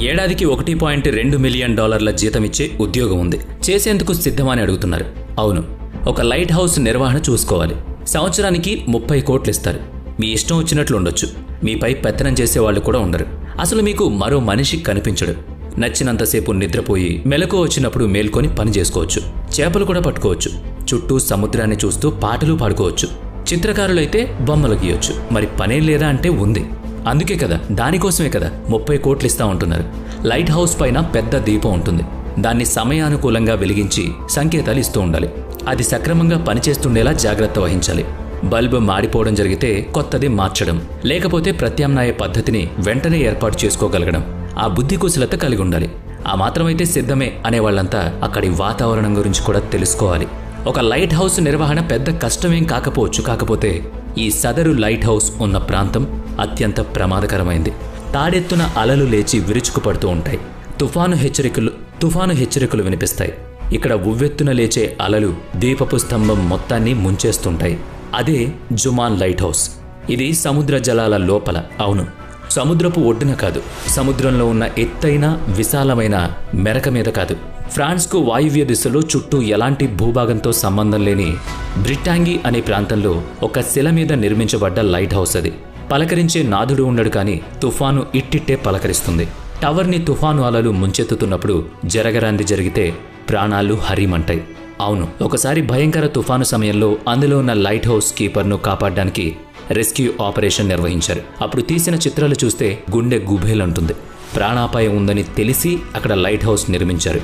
ఏడాదికి ఒకటి పాయింట్ రెండు మిలియన్ డాలర్ల జీతం ఇచ్చే ఉద్యోగం ఉంది. చేసేందుకు సిద్ధమని అడుగుతున్నారు. అవును ఒక లైట్ హౌస్ నిర్వహణ చూసుకోవాలి. సంవత్సరానికి ముప్పై కోట్లు ఇస్తారు మీ ఇష్టం వచ్చినట్లు ఉండొచ్చు. మీపై పెత్తనం చేసే వాళ్ళు కూడా ఉండరు. అసలు మీకు మరో మనిషి కనిపించడు. నచ్చినంతసేపు నిద్రపోయి మెలకు వచ్చినప్పుడు మేల్కొని పని చేసుకోవచ్చు. చేపలు కూడా పట్టుకోవచ్చు. చుట్టూ సముద్రాన్ని చూస్తూ పాటలు పాడుకోవచ్చు. చిత్రకారులైతే బొమ్మలు గీయొచ్చు. మరి పనేం లేదా అంటే ఉంది. అందుకే కదా దానికోసమే కదా ముప్పై కోట్లు ఇస్తా ఉంటున్నారు. లైట్ హౌస్ పైన పెద్ద దీపం ఉంటుంది. దాన్ని సమయానుకూలంగా వెలిగించి సంకేతాలు ఇస్తూ ఉండాలి. అది సక్రమంగా పనిచేస్తుండేలా జాగ్రత్త వహించాలి. బల్బ్ మాడిపోవడం జరిగితే కొత్తది మార్చడం లేకపోతే ప్రత్యామ్నాయ పద్ధతిని వెంటనే ఏర్పాటు చేసుకోగలగడం ఆ బుద్ధి కుశలత కలిగి ఉండాలి. ఆ మాత్రమైతే సిద్ధమే అనేవాళ్ళంతా అక్కడి వాతావరణం గురించి కూడా తెలుసుకోవాలి. ఒక లైట్ హౌస్ నిర్వహణ పెద్ద కష్టమేం కాకపోవచ్చు కాకపోతే ఈ సదరు లైట్ హౌస్ ఉన్న ప్రాంతం అత్యంత ప్రమాదకరమైంది. తాడెత్తున అలలు లేచి విరుచుకుపడుతూ ఉంటాయి. తుఫాను హెచ్చరికలు తుఫాను హెచ్చరికలు వినిపిస్తాయి. ఇక్కడ ఉవ్వెత్తున లేచే అలలు దీపపు స్తంభం మొత్తాన్ని ముంచేస్తుంటాయి. అదే జుమాన్ లైట్ హౌస్. ఇది సముద్ర జలాల లోపల. అవును. సముద్రపు ఒడ్డున కాదు. సముద్రంలో ఉన్న ఎత్తైన విశాలమైన మెరక మీద కాదు. ఫ్రాన్స్కు వాయువ్య దిశలో చుట్టూ ఎలాంటి భూభాగంతో సంబంధం లేని బ్రిటాంగి అనే ప్రాంతంలో ఒక శిల మీద నిర్మించబడ్డ లైట్ హౌస్ అది. పలకరించే నాదుడు ఉండడు కానీ తుఫాను ఇట్టిట్టే పలకరిస్తుంది. టవర్ని తుఫాను అలలు ముంచెత్తుతున్నప్పుడు జరగరాంది జరిగితే ప్రాణాలు హరిమంటాయి. అవును ఒకసారి భయంకర తుఫాను సమయంలో అందులో ఉన్న లైట్ హౌస్ కీపర్ను కాపాడడానికి రెస్క్యూ ఆపరేషన్ నిర్వహించారు. అప్పుడు తీసిన చిత్రాలు చూస్తే గుండె గుబేలంటుంది. ప్రాణాపాయం ఉందని తెలిసి అక్కడ లైట్ హౌస్ నిర్మించారు.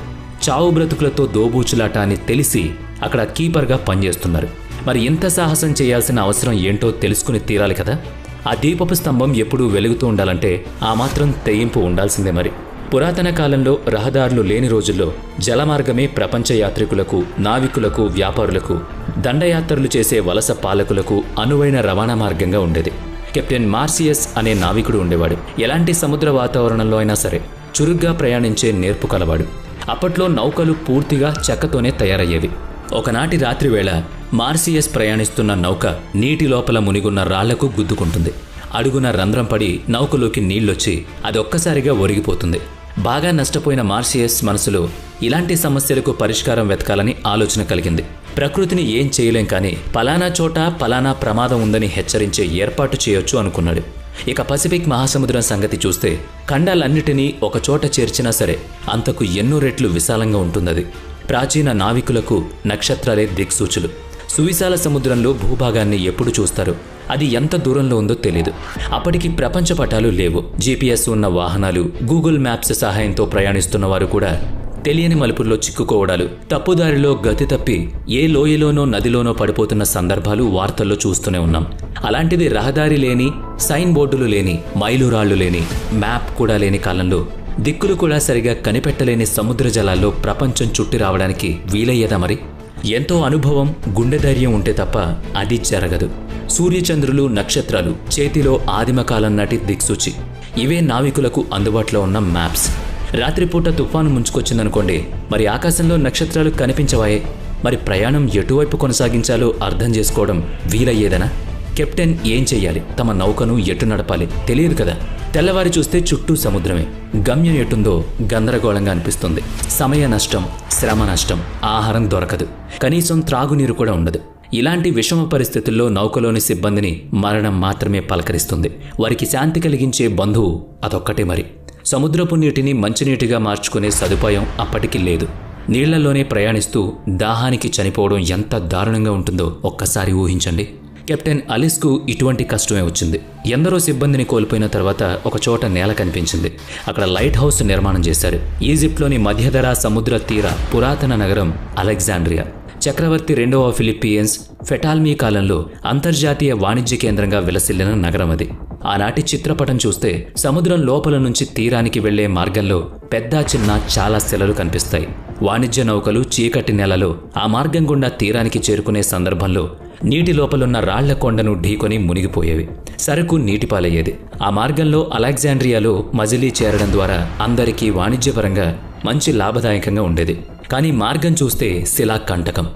చావు బ్రతుకులతో దోబూచులాట అని తెలిసి అక్కడ కీపర్గా పనిచేస్తున్నారు. మరి ఇంత సాహసం చేయాల్సిన అవసరం ఏంటో తెలుసుకుని తీరాలి కదా? ఆ దీపపు స్తంభం ఎప్పుడూ వెలుగుతూ ఉండాలంటే ఆ మాత్రం తెయింపు ఉండాల్సిందే మరి. పురాతన కాలంలో రహదారులు లేని రోజుల్లో జలమార్గమే ప్రపంచ యాత్రికులకు నావికులకు వ్యాపారులకు దండయాత్రలు చేసే వలస పాలకులకు అనువైన రవాణా మార్గంగా ఉండేది. కెప్టెన్ మార్సియస్ అనే నావికుడు ఉండేవాడు. ఎలాంటి సముద్ర వాతావరణంలో అయినా సరే చురుగ్గా ప్రయాణించే నేర్పు కలవాడు. అప్పట్లో నౌకలు పూర్తిగా చెక్కతోనే తయారయ్యేవి. ఒకనాటి రాత్రివేళ మార్సియస్ ప్రయాణిస్తున్న నౌక నీటి లోపల మునిగున్న రాళ్ళకు గుద్దుకుంటుంది. అడుగున రంధ్రం పడి నౌకలోకి నీళ్ళొచ్చి అది ఒక్కసారిగా ఒరిగిపోతుంది. బాగా నష్టపోయిన మార్సియస్ మనసులో ఇలాంటి సమస్యలకు పరిష్కారం వెతకాలని ఆలోచన కలిగింది. ప్రకృతిని ఏం చేయలేం కానీ పలానా చోట పలానా ప్రమాదం ఉందని హెచ్చరించే ఏర్పాటు చేయొచ్చు అనుకున్నాడు. ఇక పసిఫిక్ మహాసముద్రం సంగతి చూస్తే ఖండాలన్నిటినీ ఒకచోట చేర్చినా సరే అంతకు ఎన్నో రెట్లు విశాలంగా ఉంటుందది. ప్రాచీన నావికులకు నక్షత్రాలే దిక్సూచులు. సువిశాల సముద్రంలో భూభాగాన్ని ఎప్పుడు చూస్తారు? అది ఎంత దూరంలో ఉందో తెలియదు అప్పటికి ప్రపంచ పటాలు లేవు. జీపీఎస్ ఉన్న వాహనాలు గూగుల్ మ్యాప్స్ సహాయంతో ప్రయాణిస్తున్న వారు కూడా తెలియని మలుపుల్లో చిక్కుకోవడాలు తప్పుదారిలో గతి తప్పి ఏ లోయలోనో నదిలోనో పడిపోతున్న సందర్భాలు వార్తల్లో చూస్తూనే ఉన్నాం. అలాంటిది రహదారి లేని సైన్ బోర్డులు లేని మైలురాళ్ళు లేని మ్యాప్ కూడా లేని కాలంలో దిక్కులు కూడా సరిగా కనిపెట్టలేని సముద్ర జలాల్లో ప్రపంచం చుట్టి రావడానికి వీలయ్యేదా మరి? ఎంతో అనుభవం గుండె ధైర్యం ఉంటే తప్ప అది జరగదు. సూర్యచంద్రులు నక్షత్రాలు చేతిలో ఆదిమకాలం నాటి దిక్సూచి. ఇవే నావికులకు అందుబాటులో ఉన్న మ్యాప్స్. రాత్రిపూట తుఫాను ముంచుకొచ్చిందనుకోండి మరి ఆకాశంలో నక్షత్రాలు కనిపించవాయే? మరి ప్రయాణం ఎటువైపు కొనసాగించాలో అర్థం చేసుకోవడం వీలయ్యేదనా? కెప్టెన్ ఏం చెయ్యాలి? తమ నౌకను ఎటు నడపాలి? తెలియదు కదా. తెల్లవారి చూస్తే చుట్టూ సముద్రమే. గమ్యం ఎటుందో గందరగోళంగా అనిపిస్తుంది. సమయ నష్టం శ్రమ నష్టం ఆహారం దొరకదు. కనీసం త్రాగునీరు కూడా ఉండదు. ఇలాంటి విషమ పరిస్థితుల్లో నౌకలోని సిబ్బందిని మరణం మాత్రమే పలకరిస్తుంది. వారికి శాంతి కలిగించే బంధువు అదొక్కటే మరి. సముద్రపు నీటిని మంచినీటిగా మార్చుకునే సదుపాయం అప్పటికి లేదు. నీళ్ళలోనే ప్రయాణిస్తూ దాహానికి చనిపోవడం ఎంత దారుణంగా ఉంటుందో ఒక్కసారి ఊహించండి. కెప్టెన్ అలిస్కు ఇటువంటి కష్టమే వచ్చింది. ఎందరో సిబ్బందిని కోల్పోయిన తర్వాత ఒక చోట నేల కనిపించింది. అక్కడ లైట్ హౌస్ నిర్మాణం చేశారు. ఈజిప్ట్లోని మధ్యధరా సముద్ర తీర పురాతన నగరం అలెగ్జాండ్రియా. చక్రవర్తి రెండవ ఫిలిప్పీయన్స్ ఫెటాల్మీ కాలంలో అంతర్జాతీయ వాణిజ్య కేంద్రంగా విలసిల్లిన నగరం అది. ఆనాటి చిత్రపటం చూస్తే సముద్రం లోపల నుంచి తీరానికి వెళ్ళే మార్గంలో పెద్ద చిన్న చాలా శిలలు కనిపిస్తాయి. వాణిజ్య నౌకలు చీకటి నెలలో ఆ మార్గం గుండా తీరానికి చేరుకునే సందర్భంలో నీటి లోపలున్న రాళ్ళ కొండను ఢీకొని మునిగిపోయేవి. సరుకు నీటిపాలయ్యేది. ఆ మార్గంలో అలెగ్జాండ్రియాలో మజిలీ చేరడం ద్వారా అందరికీ వాణిజ్యపరంగా మంచి లాభదాయకంగా ఉండేది. కానీ మార్గం చూస్తే శిలా కంటకం.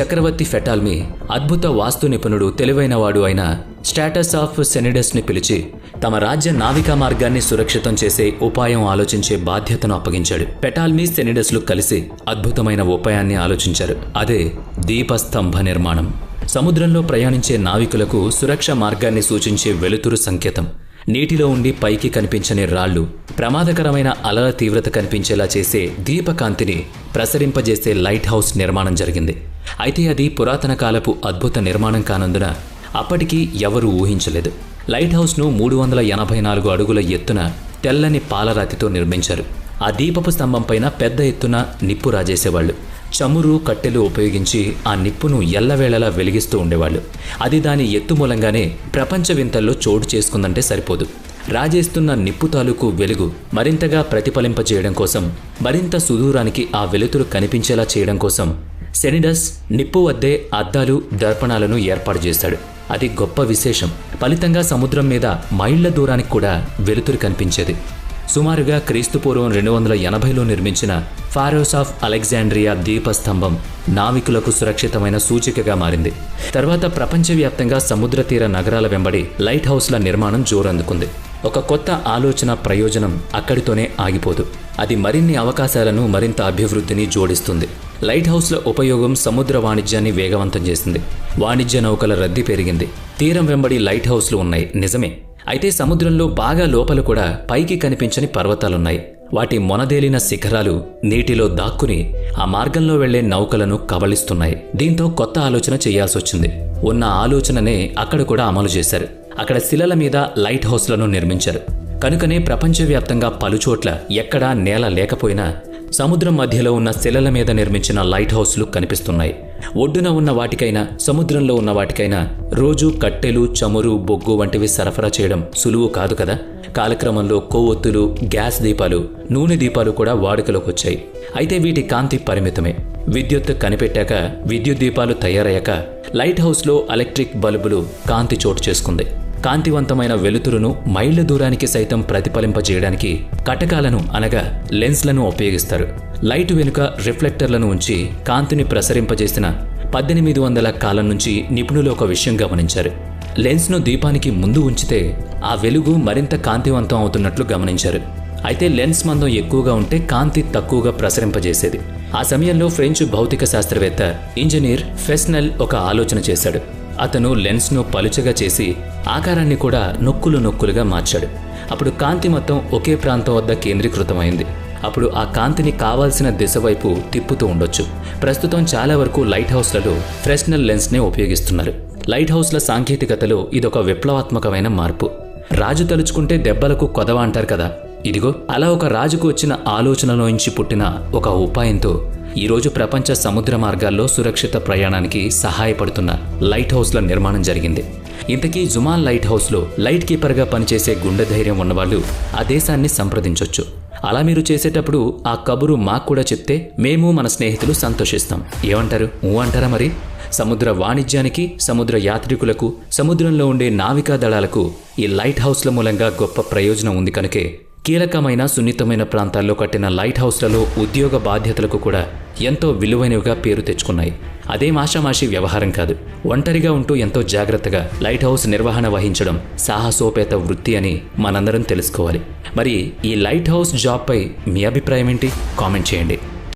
చక్రవర్తి ఫెటాల్మీ అద్భుత వాస్తు నిపుణుడు తెలివైనవాడు అయిన స్టాటస్ ఆఫ్ సెనిడస్ని పిలిచి తమ రాజ్య నావికా మార్గాన్ని సురక్షితం చేసే ఉపాయం ఆలోచించే బాధ్యతను అప్పగించాడు. పెటాల్మీ సెనిడస్లు కలిసి అద్భుతమైన ఉపాయాన్ని ఆలోచించారు. అదే దీపస్తంభ నిర్మాణం. సముద్రంలో ప్రయాణించే నావికులకు సురక్ష మార్గాన్ని సూచించే వెలుతురు సంకేతం. నీటిలో ఉండి పైకి కనిపించని రాళ్ళు ప్రమాదకరమైన అలల తీవ్రత కనిపించేలా చేసే దీపకాంతిని ప్రసరింపజేసే లైట్ హౌస్ నిర్మాణం జరిగింది. అయితే అది పురాతన కాలపు అద్భుత నిర్మాణం కానందున అప్పటికీ ఎవరూ ఊహించలేదు. లైట్ హౌస్ను మూడు వందల ఎనభై నాలుగు అడుగుల ఎత్తున తెల్లని పాలరాతితో నిర్మించారు. ఆ దీపపు స్తంభం పైన పెద్ద ఎత్తున నిప్పు రాజేసేవాళ్ళు. చమురు కట్టెలు ఉపయోగించి ఆ నిప్పును ఎల్లవేళలా వెలిగిస్తూ ఉండేవాళ్ళు. అది దాని ఎత్తు మూలంగానే ప్రపంచ వింతల్లో చోటు చేసుకుందంటే సరిపోదు. రాజేస్తున్న నిప్పు తాలూకు వెలుగు మరింతగా ప్రతిఫలింపజేయడం కోసం మరింత సుదూరానికి ఆ వెలుతురు కనిపించేలా చేయడం కోసం సెనిడస్ నిప్పు వద్దే అద్దాలు దర్పణాలను ఏర్పాటు చేశాడు అది గొప్ప విశేషం. ఫలితంగా సముద్రం మీద మైళ్ళ దూరానికి కూడా వెలుతురు కనిపించేది. సుమారుగా క్రీస్తుపూర్వం రెండు వందల ఎనభైలో నిర్మించిన ఫారోస్ ఆఫ్ అలెగ్జాండ్రియా దీపస్తంభం నావికులకు సురక్షితమైన సూచికగా మారింది. తర్వాత ప్రపంచవ్యాప్తంగా సముద్ర తీర నగరాల వెంబడి లైట్ హౌస్ల నిర్మాణం జోరందుకుంది. ఒక కొత్త ఆలోచన ప్రయోజనం అక్కడితోనే ఆగిపోదు. అది మరిన్ని అవకాశాలను మరింత అభివృద్ధిని జోడిస్తుంది. లైట్ హౌస్ల ఉపయోగం సముద్ర వాణిజ్యాన్ని వేగవంతం చేసింది. వాణిజ్య నౌకల రద్దీ పెరిగింది. తీరం వెంబడి లైట్ హౌస్లు ఉన్నాయి. నిజమే. అయితే సముద్రంలో బాగా లోపల కూడా పైకి కనిపించని పర్వతాలున్నాయి. వాటి మొనదేలిన శిఖరాలు నీటిలో దాక్కుని ఆ మార్గంలో వెళ్ళే నౌకలను కబళిస్తున్నాయి దీంతో కొత్త ఆలోచన చేయాల్సొచ్చింది. ఉన్న ఆలోచననే అక్కడ కూడా అమలు చేశారు. అక్కడ శిలల మీద లైట్ హౌస్లను నిర్మించారు. కనుకనే ప్రపంచవ్యాప్తంగా పలుచోట్ల ఎక్కడా నేల లేకపోయినా సముద్రం మధ్యలో ఉన్న శిలల మీద నిర్మించిన లైట్ హౌస్లు కనిపిస్తున్నాయి. ఒడ్డున ఉన్న వాటికైనా సముద్రంలో ఉన్న వాటికైనా రోజు కట్టెలు చమురు బొగ్గు వంటివి సరఫరా చేయడం సులువు కాదు కదా? కాలక్రమంలో కొవ్వొత్తులు గ్యాస్ దీపాలు నూనె దీపాలు కూడా వాడుకలోకి వచ్చాయి. అయితే వీటి కాంతి పరిమితమే. విద్యుత్ కనిపెట్టాక విద్యుత్ దీపాలు తయారయ్యాక లైట్ హౌస్లో ఎలక్ట్రిక్ బల్బులు కాంతి చోటు చేసుకుంది. కాంతివంతమైన వెలుతురును మైళ్ళ దూరానికి సైతం ప్రతిఫలింపజేయడానికి కటకాలను అనగా లెన్స్లను ఉపయోగిస్తారు. లైట్ వెనుక రిఫ్లెక్టర్లను ఉంచి కాంతిని ప్రసరింపజేసిన పద్దెనిమిది వందల కాలం నుంచి నిపుణులు ఒక విషయం గమనించారు. లెన్స్ను దీపానికి ముందు ఉంచితే ఆ వెలుగు మరింత కాంతివంతం అవుతున్నట్లు గమనించారు. అయితే లెన్స్ మందం ఎక్కువగా ఉంటే కాంతి తక్కువగా ప్రసరింపజేసేది. ఆ సమయంలో ఫ్రెంచ్ భౌతిక శాస్త్రవేత్త ఇంజనీర్ ఫెస్నెల్ ఒక ఆలోచన చేశాడు. అతను లెన్స్ను పలుచగా చేసి ఆకారాన్ని కూడా నొక్కులు నొక్కులుగా మార్చాడు. అప్పుడు కాంతి మొత్తం ఒకే ప్రాంతం వద్ద కేంద్రీకృతమైంది. అప్పుడు ఆ కాంతిని కావాల్సిన దిశ వైపు తిప్పుతూ ఉండొచ్చు. ప్రస్తుతం చాలా వరకు లైట్ హౌస్లలో ఫ్రెషనల్ లెన్స్నే ఉపయోగిస్తున్నారు. లైట్ హౌస్ల సాంకేతికతలో ఇదొక విప్లవాత్మకమైన మార్పు. రాజు తలుచుకుంటే దెబ్బలకు కొదవ అంటారు కదా. ఇదిగో అలా ఒక రాజుకు వచ్చిన ఆలోచనలోంచి పుట్టిన ఒక ఉపాయంతో ఈరోజు ప్రపంచ సముద్ర మార్గాల్లో సురక్షిత ప్రయాణానికి సహాయపడుతున్న లైట్ హౌస్ల నిర్మాణం జరిగింది. ఇంతకీ జుమాల్ లైట్ హౌస్లో లైట్ కీపర్గా పనిచేసే గుండె ధైర్యం ఉన్నవాళ్ళు ఆ దేశాన్ని సంప్రదించొచ్చు. అలా మీరు చేసేటప్పుడు ఆ కబురు మాకు కూడా చెప్తే మేము మన స్నేహితులు సంతోషిస్తాం. ఏమంటారు? ఊ అంటారా మరి? సముద్ర వాణిజ్యానికి సముద్ర యాత్రికులకు సముద్రంలో ఉండే నావికా దళాలకు ఈ లైట్ హౌస్ల మూలంగా గొప్ప ప్రయోజనం ఉంది కనుకే కీలకమైన సున్నితమైన ప్రాంతాల్లో కట్టిన లైట్ హౌస్లలో ఉద్యోగ బాధ్యతలకు కూడా ఎంతో విలువైనవిగా పేరు తెచ్చుకున్నాయి. అదే మాషామాషి వ్యవహారం కాదు. ఒంటరిగా ఉంటూ ఎంతో జాగ్రత్తగా లైట్ హౌస్ నిర్వహణ వహించడం సాహసోపేత వృత్తి అని మనందరం తెలుసుకోవాలి. మరి ఈ లైట్ హౌస్ జాబ్పై మీ అభిప్రాయం ఏంటి? కామెంట్ చేయండి.